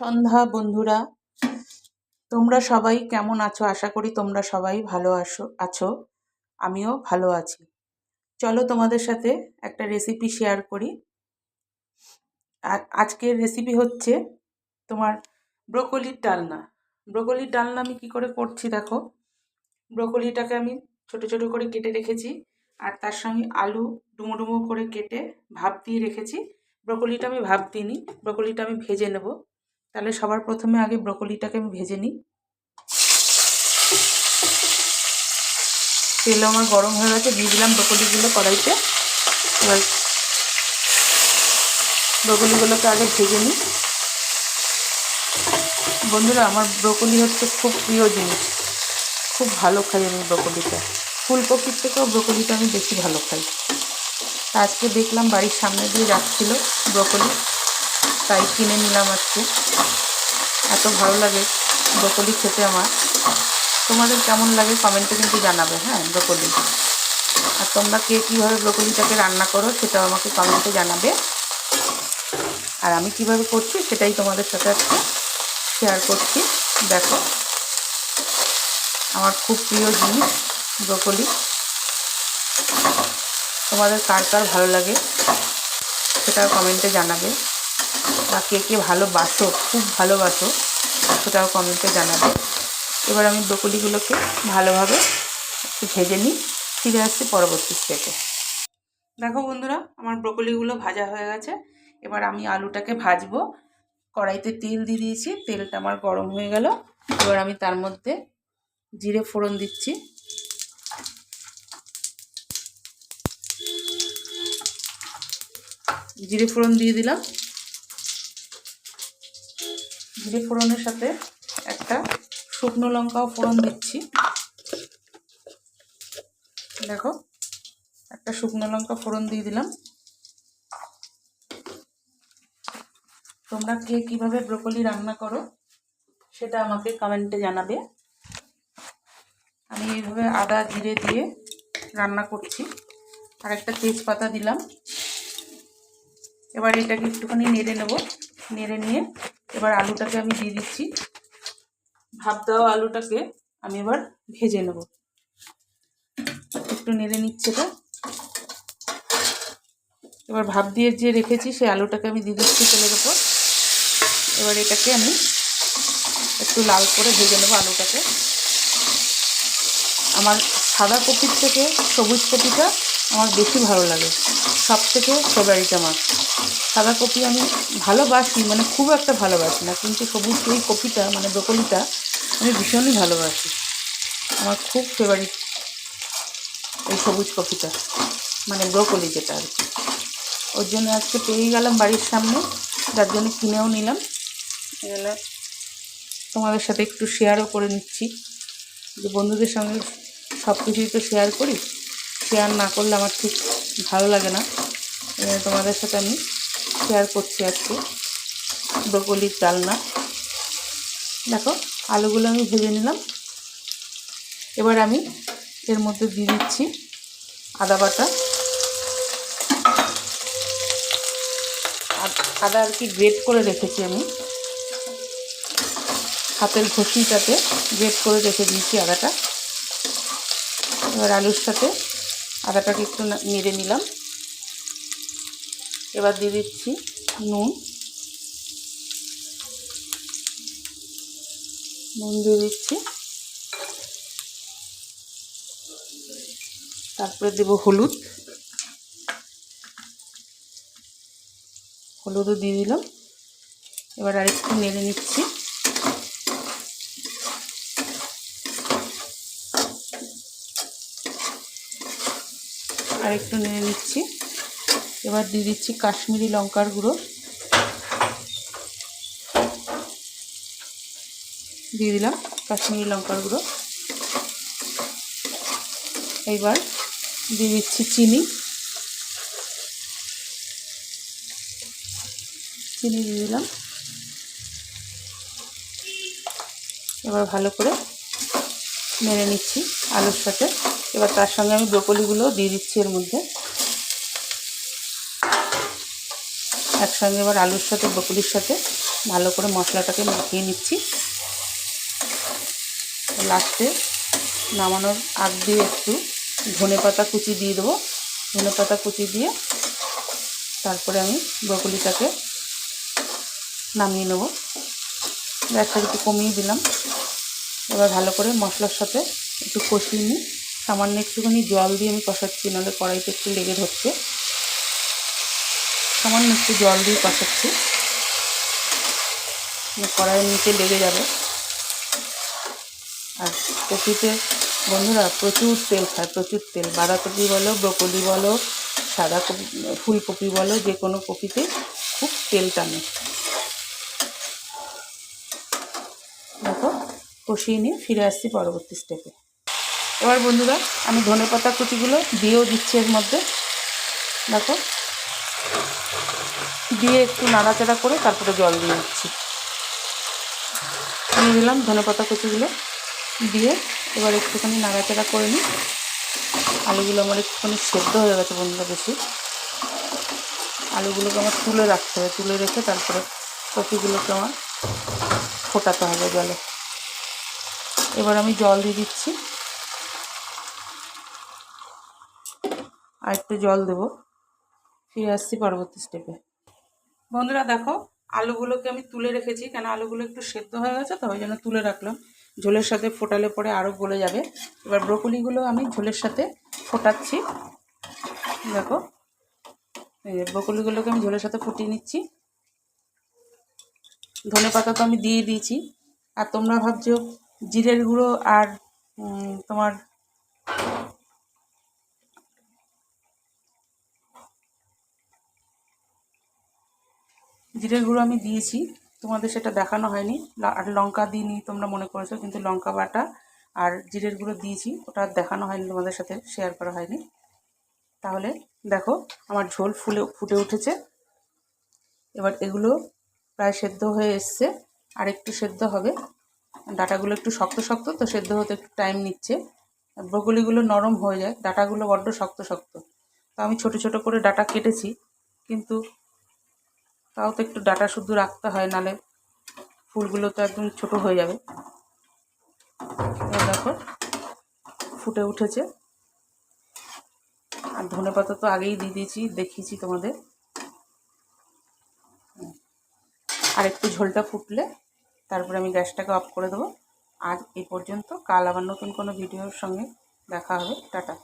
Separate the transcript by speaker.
Speaker 1: সন্ধ্যা, বন্ধুরা। তোমরা সবাই কেমন আছো? আশা করি তোমরা সবাই ভালো আসো আছো। আমিও ভালো আছি। চলো তোমাদের সাথে একটা রেসিপি শেয়ার করি। আজকের রেসিপি হচ্ছে তোমার ব্রোকলির ডালনা। ব্রোকলির ডালনা আমি কী করে করছি দেখো? ব্রোকলিটাকে আমি ছোট ছোট করে কেটে রেখেছি আর তার সঙ্গে আলু ডুমো ডুমো করে কেটে ভাপ দিয়ে রেখেছি। ব্রোকলিটা আমি ভাপ দিইনি। ব্রোকলিটা আমি ভেজে নেব। তাহলে সবার প্রথমে আগে ব্রোকলিটাকে আমি ভেজে নিই। তেল আমার গরম হয়ে গেছে, দিয়ে দিলাম ব্রোকলিগুলো কড়াইতে। এবার ব্রোকলিগুলোকে আগে ভেজে নিই। বন্ধুরা, আমার ব্রোকলি হচ্ছে খুব প্রিয় জিনিস। খুব ভালো খাই আমি ব্রোকলিটা। ফুলকপির থেকেও ব্রোকলিটা আমি বেশি ভালো খাই। আজকে দেখলাম বাড়ির সামনে দিয়ে যাচ্ছিল ব্রোকলি। তাই কিনে নিলাম আজকে। এত ভালো লাগে ব্রোকলি খেতে আমার। তোমাদের কেমন লাগে কমেন্টে কিন্তু জানাবে হ্যাঁ ব্রোকলি। আর তোমরা কে কীভাবে ব্রোকলিটাকে রান্না করো সেটাও আমাকে কমেন্টে জানাবে। আর আমি কীভাবে করছি সেটাই তোমাদের সাথে আজকে শেয়ার করছি। দেখো, আমার খুব প্রিয় জিনিস ব্রোকলি। তোমাদের কার কার ভালো লাগে সেটা কমেন্টে জানাবে। বা কে কে ভালোবাসো, খুব ভালোবাসো, সেটাও কমেন্টে জানাবে। এবার আমি ব্রকলিগুলোকে ভালোভাবে ভেজে নিই, ফিরে আসছি পরবর্তী স্টেপে দেখো বন্ধুরা, আমার ব্রকলিগুলো ভাজা হয়ে গেছে। এবার আমি আলুটাকে ভাজবো। কড়াইতে তেল দিয়ে দিয়েছি, তেলটা আমার গরম হয়ে গেল। এবার আমি তার মধ্যে জিরে ফোড়ন দিচ্ছি। জিরে ফোড়ন দিয়ে দিলাম। জিরে ফোড়নের সাথে একটা শুকনো লঙ্কাও ফোড়ন দিচ্ছি। দেখো, একটা শুকনো লঙ্কা ফোড়ন দিয়ে দিলাম। তোমরা কে কীভাবে ব্রোকলি রান্না করো সেটা আমাকে কমেন্টে জানাবে। আমি এইভাবে আদা, জিরে দিয়ে রান্না করছি। আর একটা তেজপাতা দিলাম। এবার এটাকে একটুখানি নেড়ে নেব। নেড়ে নিয়ে এবার আলুটাকে আমি দিয়ে দিচ্ছি। ভাপ দেওয়া আলুটাকে আমি এবার ভেজে নেব। একটু নেড়ে নিচ্ছে এটা। এবার ভাপ দিয়ে যে রেখেছি, সেই আলুটাকে আমি দিয়ে দিচ্ছি তেলের ওপর। এবার এটাকে আমি একটু লাল করে ভেজে নেব আলুটাকে। আমার সাদা কপির থেকে সবুজ কপিটা আমার বেশি ভালো লাগে। সব থেকে ফেভারিট আমার। সাদা কপি আমি ভালোবাসি মানে খুব একটা ভালোবাসি না, কিন্তু সবুজ এই কপিটা মানে ব্রকলিটা আমি ভীষণই ভালোবাসি। আমার খুব ফেভারিট এই সবুজ কপিটা মানে ব্রকলি যেটা আর কি। ওর জন্য আজকে পেয়ে গেলাম বাড়ির সামনে, যার জন্য কিনেও নিলাম। এগুলো তোমাদের সাথে একটু শেয়ারও করে নিচ্ছি। যে বন্ধুদের সঙ্গে সব কিছুই তো শেয়ার করি। শেয়ার না করলে আমার ঠিক ভালো লাগে না। তোমাদের সাথে আমি শেয়ার করছি আজকে ব্রকলির ডালনা। দেখো, আলুগুলো আমি ভেজে নিলাম। এবার আমি এর মধ্যে দিয়ে দিচ্ছি আদা বাটা। আদা আর কি গ্রেট করে রেখেছি আমি। হাতের ঘষিটাতে গ্রেট করে রেখে দিয়েছি আদাটা। এবার আলুর সাথে আদাটাকে একটু নেড়ে নিলাম। এবার দিয়ে দিচ্ছি নুন। নুন দিয়ে দিচ্ছি। তারপরে দেব হলুদ। হলুদও দিয়ে দিলাম। এবার আরেকটু নেড়ে নিচ্ছি। আর একটু নেড়ে নিচ্ছি। এবার দিয়ে দিচ্ছি কাশ্মীরি লঙ্কার গুঁড়ো। দিয়ে দিলাম কাশ্মীরি লঙ্কার গুঁড়ো। এইবার দিয়ে দিচ্ছি চিনি। চিনি দিয়ে দিলাম। এবার ভালো করে নেড়ে নিচ্ছি। আলুর সাথে। এবার তার সঙ্গে আমি ব্রকলিগুলো দিয়ে দিচ্ছি এর মধ্যে। একসঙ্গে এবার আলুর সাথে বকুলির সাথে ভালো করে মশলাটাকে মাখিয়ে নিচ্ছি। লাস্টে নামানোর আগ দিয়ে একটু ধনে পাতা কুচি দিয়ে দেবো। ধনে পাতা কুচি দিয়ে তারপরে আমি ব্রকলিটাকে নামিয়ে নেব। গ্যাসটা একটু কমিয়ে দিলাম। এবার ভালো করে মশলার সাথে একটু কষিয়ে নিই। সামান্য একটুখানি জল দিয়ে আমি কষাচ্ছি, নাহলে কড়াইতে একটু লেগে ধরছে। সামান্য একটু জল দিয়ে কষাচ্ছি। কড়াইয়ের নিচে লেগে যাবে। আর কপিতে বন্ধুরা প্রচুর তেল খায়, প্রচুর তেল। বাঁধাকপি বলো, ব্রকলি বলো, সাদা কপি, ফুলকপি বলো, যে কোনো কপিতে খুব তেল টানে। দেখো, কষিয়ে নিয়ে ফিরে আসছি পরবর্তী স্টেপে এবার বন্ধুরা, আমি ধনে পাতা কুচিগুলো দিয়েও দিচ্ছি এর মধ্যে। দেখো, দিয়ে একটু নাড়াচাড়া করে তারপরে জল দিয়ে দিচ্ছি। দিয়ে দিলাম ধনে পাতা কুচিগুলো, দিয়ে এবার একটুখানি নাড়াচাড়া করে নিই। আলুগুলো আমার একটুখানি সেদ্ধ হয়ে গেছে বন্ধুরা বেশি। আলুগুলোকে আমার তুলে রাখতে হবে, তুলে রেখে তারপরে কপিগুলোকে আমার ফোটাতে হবে জলে। এবার আমি জল দিয়ে দিচ্ছি। আর একটু জল দেবো। ফিরে আসছি পরবর্তী স্টেপে বন্ধুরা দেখো, আলুগুলোকে আমি তুলে রেখেছি, কেন আলুগুলো একটু সেদ্ধ হয়ে গেছে তো, ওই জন্য তুলে রাখলাম। ঝোলের সাথে ফোটালে পরে আরও গলে যাবে। এবার ব্রকলিগুলো আমি ঝোলের সাথে ফোটাচ্ছি। দেখো ব্রকলিগুলোকে আমি ঝোলের সাথে ফুটিয়ে নিচ্ছি। ধনে পাতা তো আমি দিয়ে দিয়েছি। আর তোমরা ভাবছ, জিরের গুঁড়ো আর তোমার জিরের গুঁড়ো আমি দিয়েছি। তোমাদের সেটা দেখানো হয়নি। আর লঙ্কা দিইনি তোমরা মনে করেছ, কিন্তু লঙ্কা বাটা আর জিরের গুঁড়ো দিয়েছি, ওটা দেখানো হয়নি তোমাদের সাথে শেয়ার করা হয়নি। তাহলে দেখো, আমার ঝোল ফুলে, ফুটে উঠেছে। এবার এগুলো প্রায় সেদ্ধ হয়ে এসছে, আর একটু সেদ্ধ হবে। ডাটাগুলো একটু শক্ত শক্ত, তো সেদ্ধ হতে একটু টাইম নিচ্ছে। ব্রকলিগুলো নরম হয়ে যায়, ডাটাগুলো বড্ড শক্ত শক্ত। তো আমি ছোট ছোট করে ডাটা কেটেছি, কিন্তু তাও তো একটু ডাটা শুদ্ধ রাখতে হয়, নালে ফুলগুলো তো একদম ছোট হয়ে যাবে। দেখো, ফুটে উঠেছে। আর ধনে পাতা তো আগেই দিয়ে দিয়েছি, দেখিয়েছি তোমাদের। আর একটু ঝোলটা ফুটলে তারপরে আমি গ্যাসটাকে অফ করে দেবো। আর এই পর্যন্ত, কাল আবার নতুন কোনো ভিডিওর সঙ্গে দেখা হবে। টাটা।